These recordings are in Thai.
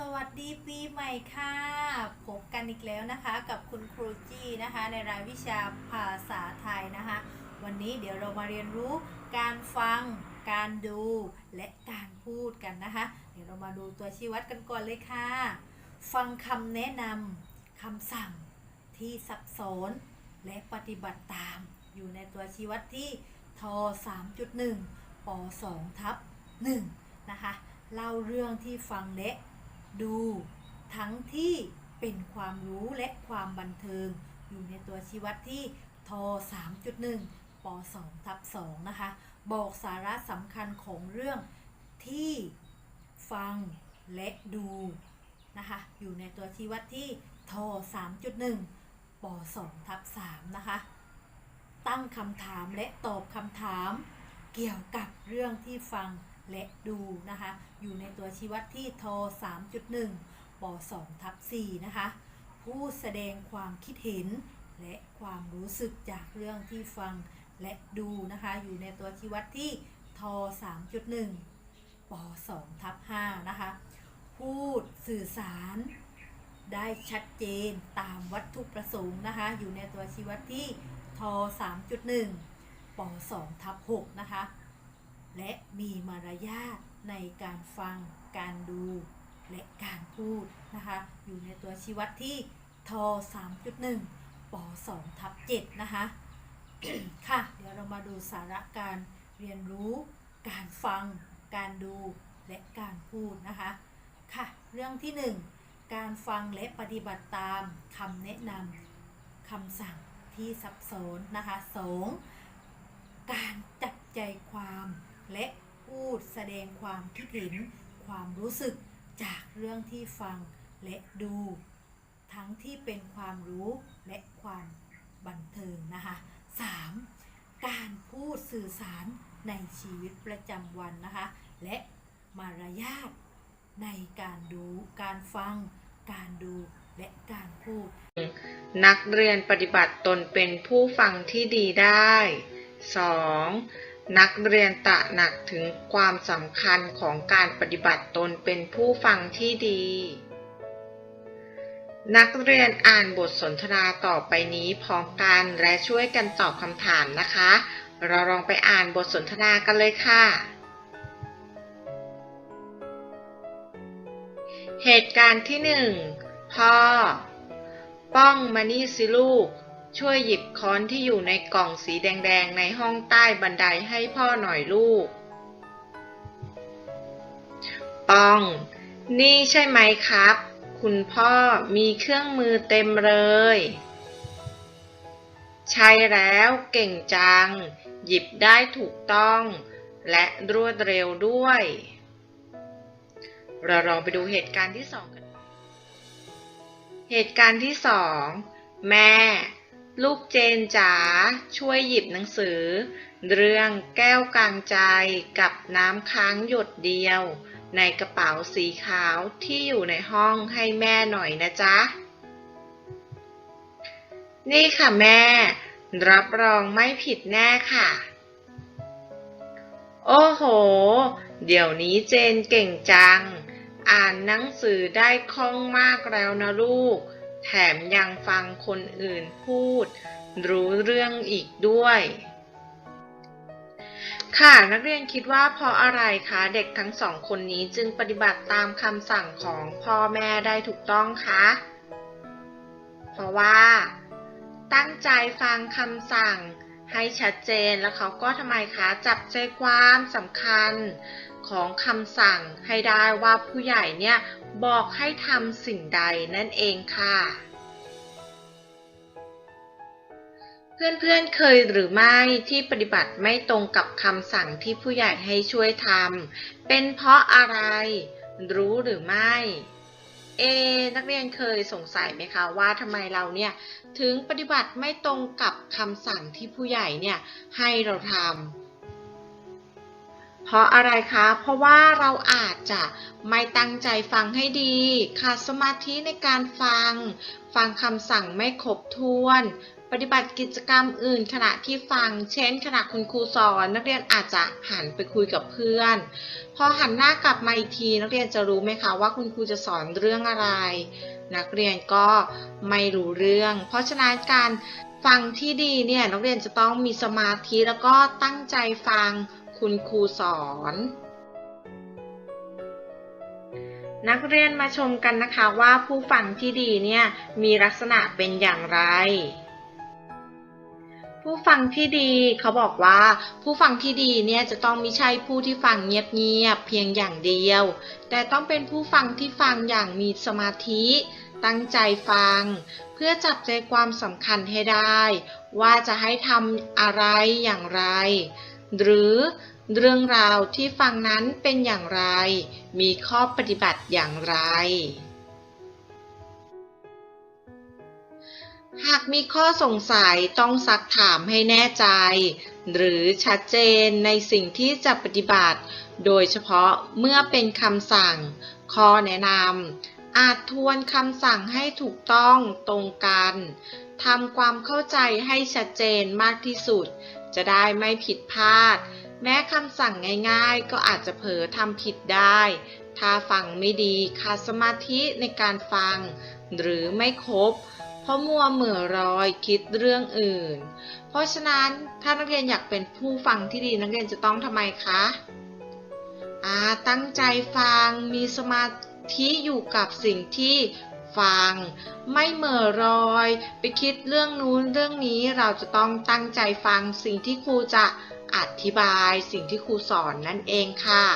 สวัสดีปีใหม่ค่ะ พบกันอีกแล้วนะคะกับคุณครูจี้นะคะ ในรายวิชาภาษาไทยนะคะ วันนี้เดี๋ยวเรามาเรียนรู้การฟัง การดูและการพูดกันนะคะ เดี๋ยวเรามาดูตัวชี้วัดกันก่อนเลยค่ะ ฟังคำแนะนำคำสั่งที่ซับซ้อนและปฏิบัติตาม อยู่ในตัวชี้วัดที่ท3.1ป2ทับ1นะคะ เล่าเรื่องที่ฟังและ ดู ทั้งที่เป็นความรู้และความบันเทิง อยู่ในตัวชีวัดที่ท3.1ป2ทับ2นะคะ บอกสาระสำคัญของเรื่องที่ฟังและดูนะคะ อยู่ในตัวชี้วัดที่ท3.1ป2ทับ3นะคะ ตั้งคำถามและตอบคำถามเกี่ยวกับเรื่องที่ฟัง และดูนะคะ อยู่ในตัวชี้วัดที่ท3.1ป2ทับ4นะคะ ผู้แสดงความคิดเห็น และความรู้สึกจากเรื่องที่ฟังและดูนะคะ อยู่ในตัวชี้วัดที่ท3.1ป2ทับ5นะคะ พูดสื่อสารได้ชัดเจนตามวัตถุประสงค์นะคะ อยู่ในตัวชี้วัดที่ท3.1ป2ทับ6นะคะ และมีมารยาทในการฟัง การดู และการพูดนะคะ อยู่ในตัวชี้วัดที่ท3.1ป2ทับ7นะคะ ค่ะ เดี๋ยวเรามาดูสาระการเรียนรู้ การฟัง การดู และการพูดนะคะ ค่ะ เรื่องที่ 1 การฟังและปฏิบัติตามคำแนะนำคำสั่งที่ซับซ้อนนะคะ 2. การจับใจความ และพูดแสดงความคิดเห็นความรู้สึกจากเรื่องที่ฟังและดู ทั้งที่เป็นความรู้และความบันเทิงนะคะ 3. การพูดสื่อสารในชีวิตประจำวันนะคะ และมารยาทในการดูการฟัง การดูและการพูด นักเรียนปฏิบัติตนเป็นผู้ฟังที่ดีได้ 2. นักเรียนตระหนักถึงความสำคัญของการปฏิบัติตนเป็นผู้ฟังที่ดี นักเรียนอ่านบทสนทนาต่อไปนี้พร้อมกันและช่วยกันตอบคำถามนะคะ เราลองไปอ่านบทสนทนากันเลยค่ะ เหตุการณ์ที่หนึ่งพ่อ ป้องมานี่สิลูก ช่วยหยิบค้อนที่อยู่ในกล่องสีแดง ๆ ในห้องใต้บันไดให้พ่อหน่อยลูก ปอง นี่ใช่ไหมครับ คุณพ่อมีเครื่องมือเต็มเลย ใช่แล้วเก่งจัง หยิบได้ถูกต้อง และรวดเร็วด้วย เราลองไปดูเหตุการณ์ที่สองกัน เหตุการณ์ที่สอง แม่ ลูกเจนจ๋าช่วยหยิบหนังสือ เรื่องแก้วกลางใจกับน้ำค้างหยดเดียว ในกระเป๋าสีขาวที่อยู่ในห้องให้แม่หน่อยนะจ๊ะ นี่ค่ะแม่ รับรองไม่ผิดแน่ค่ะ โอ้โห เดี๋ยวนี้เจนเก่งจัง อ่านหนังสือได้คล่องมากแล้วนะลูก แถมยังฟังคนอื่นพูด รู้เรื่องอีกด้วย ค่ะนักเรียนคิดว่าเพราะอะไรคะเด็กทั้งสองคนนี้จึงปฏิบัติตามคำสั่งของพ่อแม่ได้ถูกต้องคะเพราะว่า ตั้งใจฟังคำสั่งให้ชัดเจนแล้วเขาก็ทำไมคะจับใจความสำคัญของคำสั่งให้ได้ว่าผู้ใหญ่เนี่ย บอกให้ทำสิ่งใดนั่นเองค่ะ เพื่อนๆเคยหรือไม่ที่ปฏิบัติไม่ตรงกับคำสั่งที่ผู้ใหญ่ให้ช่วยทำเป็นเพราะอะไร รู้หรือไม่ เอ นักเรียนเคยสงสัยไหมคะว่าทำไมเราเนี่ยถึงปฏิบัติไม่ตรงกับคำสั่งที่ผู้ใหญ่เนี่ยให้เราทำ เพราะอะไรคะ เพราะว่าเราอาจจะไม่ตั้งใจฟังให้ดี ขาดสมาธิในการฟัง ฟังคำสั่งไม่ครบถ้วน ปฏิบัติกิจกรรมอื่นขณะที่ฟัง เช่น ขณะคุณครูสอน นักเรียนอาจจะหันไปคุยกับเพื่อน พอหันหน้ากลับมาอีกทีนักเรียนจะรู้ไหมคะว่าคุณครูจะสอนเรื่องอะไร นักเรียนก็ไม่รู้เรื่อง เพราะฉะนั้นการฟังที่ดีเนี่ยนักเรียนจะต้องมีสมาธิแล้วก็ตั้งใจฟัง คุณครูสอน นักเรียนมาชมกันนะคะว่าผู้ฟังที่ดีเนี่ยมีลักษณะเป็นอย่างไร ผู้ฟังที่ดีเขาบอกว่า ผู้ฟังที่ดีเนี่ยจะต้องไม่ใช่ผู้ที่ฟังเงียบๆเพียงอย่างเดียว แต่ต้องเป็นผู้ฟังที่ฟังอย่างมีสมาธิตั้งใจฟัง เพื่อจับใจความสำคัญให้ได้ ว่าจะให้ทำอะไรอย่างไร หรือ เรื่องราวที่ฟังนั้นเป็นอย่างไร มีข้อปฏิบัติอย่างไร หากมีข้อสงสัยต้องซักถามให้แน่ใจ หรือชัดเจนในสิ่งที่จะปฏิบัติ โดยเฉพาะเมื่อเป็นคำสั่ง ข้อแนะนำอาจทวนคำสั่งให้ถูกต้องตรงกันทำความเข้าใจให้ชัดเจนมากที่สุด จะได้ไม่ผิดพลาด แม้คำสั่งง่ายๆ ก็อาจจะเผลอทำผิดได้ ถ้าฟังไม่ดีขาดสมาธิในการฟัง หรือไม่ครบ เพราะมัวเหม่อรอยคิดเรื่องอื่น เพราะฉะนั้นถ้านักเรียนอยากเป็นผู้ฟังที่ดีนักเรียนจะต้องทำไมคะอ่าตั้งใจฟังมีสมาธิอยู่กับสิ่งที่ฟัง ไม่เหม่อรอย ไปคิดเรื่องนู้นเรื่องนี้เราจะต้องตั้งใจฟังสิ่งที่ครูจะ อธิบายสิ่งที่ครูสอนนั่นเองค่ะ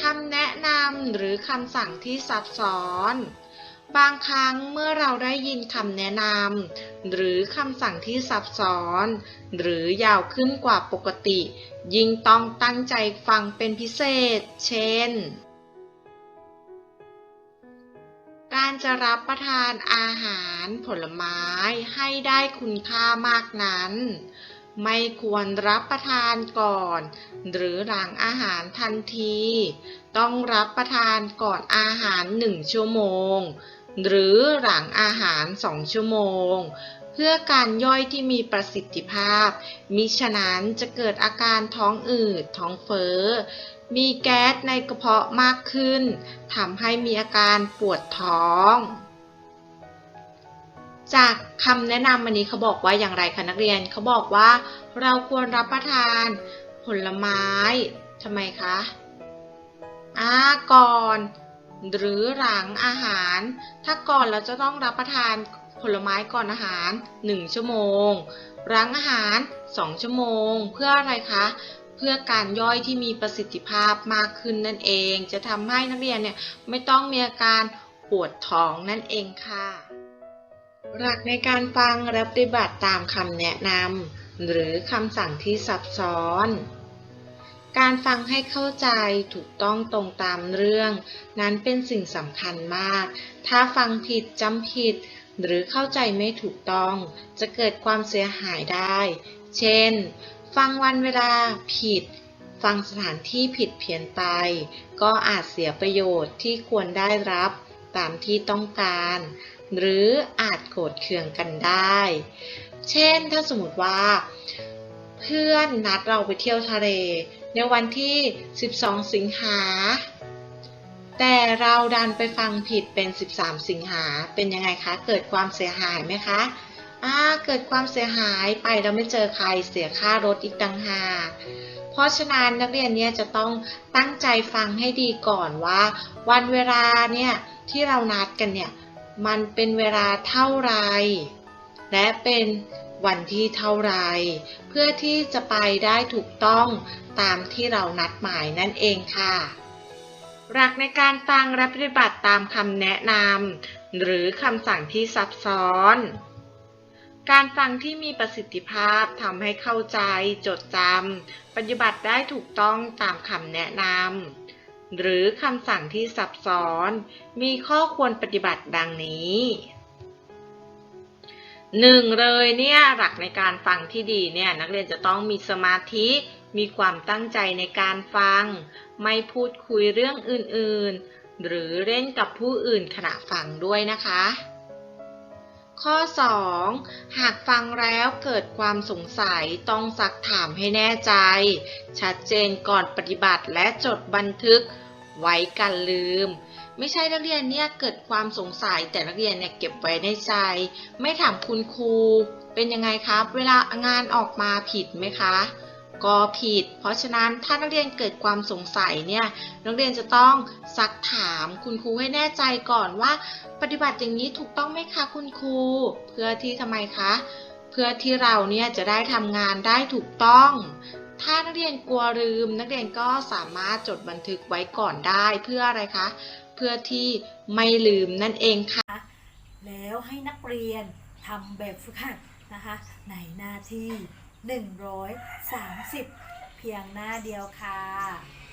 คำแนะนำหรือคำสั่งที่ซับซ้อน บางครั้งเมื่อเราได้ยินคำแนะนำหรือคำสั่งที่ซับซ้อน หรือยาวขึ้นกว่าปกติ ยิ่งต้องตั้งใจฟังเป็นพิเศษ เช่น การจะรับประทานอาหารผลไม้ให้ได้คุณค่ามากนั้น ไม่ควรรับประทานก่อน หรือหลังอาหารทันที ต้องรับประทานก่อนอาหารหนึ่งชั่วโมง หรือหลังอาหารสองชั่วโมง เพื่อการย่อยที่มีประสิทธิภาพ มิฉะนั้นจะเกิดอาการท้องอืด ท้องเฟ้อ มีแก๊สในกระเพาะมากขึ้นทำให้มีอาการปวดท้อง จากคำแนะนำอันนี้เขาบอกว่าอย่างไรคะนักเรียนเขาบอกว่า เราควรรับประทานผลไม้ทำไมคะอ่าก่อนหรือหลังอาหาร ถ้าก่อนเราจะต้องรับประทานผลไม้ก่อนอาหาร 1 ชั่วโมงหลังอาหาร 2 ชั่วโมง เพื่ออะไรคะ เพื่อการย่อยที่มีประสิทธิภาพมากขึ้นนั่นเอง จะทำให้นักเรียนเนี่ยไม่ต้องมีอาการปวดท้องนั่นเองค่ะ หลักในการฟังและปฏิบัติตามคำแนะนำหรือคำสั่งที่ซับซ้อน การฟังให้เข้าใจถูกต้องตรงตามเรื่อง นั้นเป็นสิ่งสำคัญมาก ถ้าฟังผิดจำผิด หรือเข้าใจไม่ถูกต้อง จะเกิดความเสียหายได้ เช่น ฟังวันเวลาผิด ฟังสถานที่ผิดเพี้ยนไป ก็อาจเสียประโยชน์ที่ควรได้รับตามที่ต้องการ หรืออาจโกรธเคืองกันได้ เช่นถ้าสมมติว่า เพื่อนนัดเราไปเที่ยวทะเล ในวันที่ 12 สิงหา แต่เราดันไปฟังผิดเป็น 13 สิงหา เป็นยังไงคะ เกิดความเสียหายไหมคะอ่าเกิดความเสียหายไปเราไม่เจอใครเสียค่ารถอีกต่างหากเพราะฉะนั้นนักเรียนเนี่ยจะต้องตั้งใจฟังให้ดีก่อนว่า วันเวลาเนี่ยที่เรานัดกันเนี่ย มันเป็นเวลาเท่าไร และเป็นวันที่เท่าไร เพื่อที่จะไปได้ถูกต้องตามที่เรานัดหมายนั่นเองค่ะ หลักในการฟังและปฏิบัติตามคำแนะนำหรือคำสั่งที่ซับซ้อน การฟังที่มีประสิทธิภาพทำให้เข้าใจ จดจำปฏิบัติได้ถูกต้องตามคำแนะนำ หรือคำสั่งที่ซับซ้อน มีข้อควรปฏิบัติดังนี้หนึ่งเลยเนี่ยหลักในการฟังที่ดีเนี่ยนักเรียนจะต้องมีสมาธิมีความตั้งใจในการฟัง ไม่พูดคุยเรื่องอื่นๆ หรือเล่นกับผู้อื่นขณะฟังด้วยนะคะ ข้อ 2. หากฟังแล้วเกิดความสงสัยต้องซักถามให้แน่ใจ ชัดเจนก่อนปฏิบัติและจดบันทึก ไว้กันลืม ไม่ใช่นักเรียนเนี่ยเกิดความสงสัยแต่นักเรียนเนี่ยเก็บไว้ในใจ ไม่ถามคุณครู เป็นยังไงครับ เวลางานออกมาผิดไหมคะก็ผิด เพราะฉะนั้นถ้านักเรียนเกิดความสงสัยเนี่ยนักเรียนจะต้องซักถามคุณครูให้แน่ใจก่อนว่า ปฏิบัติอย่างนี้ถูกต้องไหมคะคุณครู เพื่อที่ทำไมคะ เพื่อที่เราเนี่ยจะได้ทำงานได้ถูกต้อง ถ้านักเรียนกลัวลืม นักเรียนก็สามารถจดบันทึกไว้ก่อนได้เพื่ออะไรคะ เพื่อที่ไม่ลืมนั่นเองค่ะ แล้วให้นักเรียนทำแบบฝึกหัดนะคะ ในหน้าที่ 130 เพียงหน้าเดียวค่ะ